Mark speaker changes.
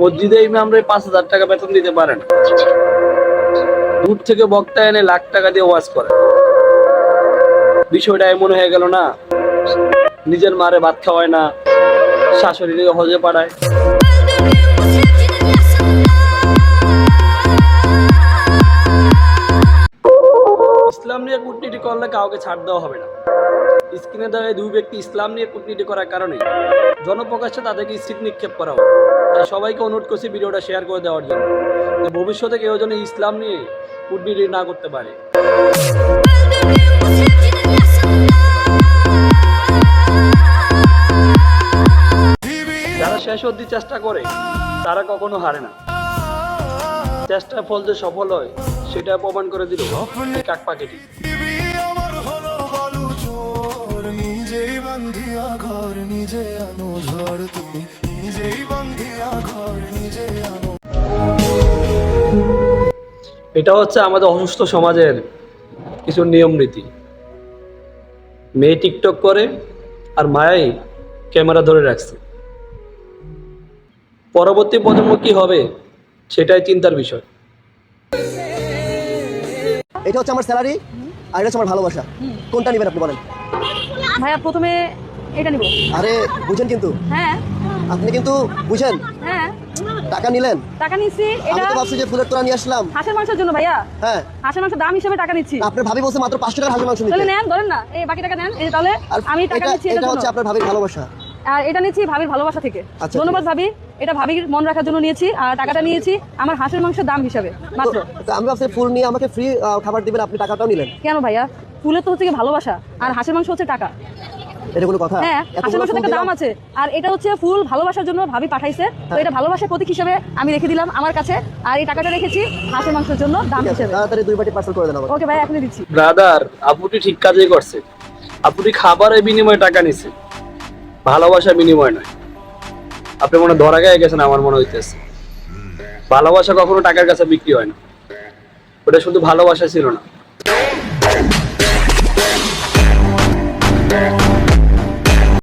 Speaker 1: মসজিদে ইমামরা পাঁচ হাজার টাকা বেতন দিতে পারেন দূর থেকে বক্তা এনে লাখ টাকা দিয়ে ওয়াজ করে। বিষয়টা এমন হয়ে গেল না, নিজের মারে ভাত খাওয়ায় না শাশুড়িকে হজে পাড়ায় ইসলাম নিয়ে কূটনীতি করলে কাউকে ছাড় দেওয়া হবে না। স্ক্রিনে দেওয়া দুই ব্যক্তি ইসলাম নিয়ে কূটনীতি করার কারণে। জনপ্রকাশ্যে তাদেরকে স্থির নিক্ষেপ করা হবে তাই সবাইকে অনুরোধ করছি ভিডিওটা শেয়ার করে দেওয়ার জন্য। ভবিষ্যতে কেউ যেন ইসলাম নিয়ে কূটনীতি না করতে পারে। যারা শেষ অবধি চেষ্টা করে, তারা কখনো হারে না। চেষ্টার ফল যে সফল হয়, সেটা প্রমাণ করে দিল এই
Speaker 2: নিজে আনো ঝড় তুমি নিজেই বান্ধিয়া ঘর নিজে আনো।
Speaker 1: এটা হচ্ছে আমাদের অসুস্থ সমাজের কিছু নিয়ম নীতি। মেয়ে টিকটক করে আর মায়াই ক্যামেরা ধরে রাখছে। পরবর্তী প্রজন্ম কি হবে সেটাই চিন্তার বিষয়।
Speaker 3: এটা হচ্ছে আমার স্যালারি আর এটা হচ্ছে আমার ভালোবাসা। কোনটা নেবেন আপনি বলেন?
Speaker 4: ভাইয়া প্রথমে এটা নিব।
Speaker 3: আরে বুঝেন কিন্তু।
Speaker 4: হ্যাঁ।
Speaker 3: আপনি কিন্তু বুঝেন।
Speaker 4: হ্যাঁ।
Speaker 3: টাকা নিলেন।
Speaker 4: টাকা নিচ্ছি
Speaker 3: আমি তো ভাবছি যে ফুলের তোরা নিয়ে আসলাম।
Speaker 4: হাঁসের মাংসের জন্য ভাইয়া।
Speaker 3: হ্যাঁ।
Speaker 4: হাঁসের মাংসের দাম হিসেবে টাকা নিচ্ছি।
Speaker 3: আপনার ভাবি বলছে মাত্র টাকার হাঁসের মাংস নিতে।
Speaker 4: তাহলে নেন ধরেন না এই বাকি টাকা নেন এই তাহলে আমি টাকা নিচ্ছি
Speaker 3: এটা হচ্ছে আপনার ভাবির ভালোবাসা।
Speaker 4: আর এটা নিচ্ছি ভাবির ভালোবাসা থেকে।
Speaker 3: আচ্ছা,
Speaker 4: ধন্যবাদ ভাবি এটা ভাবির মন রাখার জন্য নিয়েছি আর টাকাটা নিয়েছি আমার হাঁসের মাংসের দাম হিসাবে মাত্র।
Speaker 3: আমি ভাবছি ফুল নিয়ে আমাকে ফ্রি খাবার দিবেন আপনি টাকাটাও নিলেন।
Speaker 4: কেন ভাইয়া? ফুলের তো হচ্ছে কি ভালোবাসা আর হাঁসের মাংস হচ্ছে টাকা।
Speaker 3: এটা কোনো কথা?
Speaker 4: হ্যাঁ একটা দাম আছে। আর এটা হচ্ছে ফুল ভালোবাসার জন্য ভাবি পাঠাইছে। তো এটা ভালোবাসার প্রতীক হিসেবে আমি রেখে দিলাম আমার কাছে। আর এই টাকাটা রেখেছি হাঁসের মাংসের জন্য দাম হিসেবে।
Speaker 3: তাড়াতাড়ি দুই বাটি পার্সেল করে দেন
Speaker 4: ওকে ভাই এখনই দিচ্ছি।
Speaker 1: ব্রাদার আপুটি ঠিক কাজই করছে। আপুটি খাবারের বিনিময়ে টাকা নিছে। ভালোবাসার বিনিময় নয়। আপনি মনে ধরা গায়ে গেছেন আমার মনে হইতেছে। ভালোবাসা কখনো টাকার কাছে বিক্রি হয় না। ওটা শুধু ভালোবাসা ছিল না।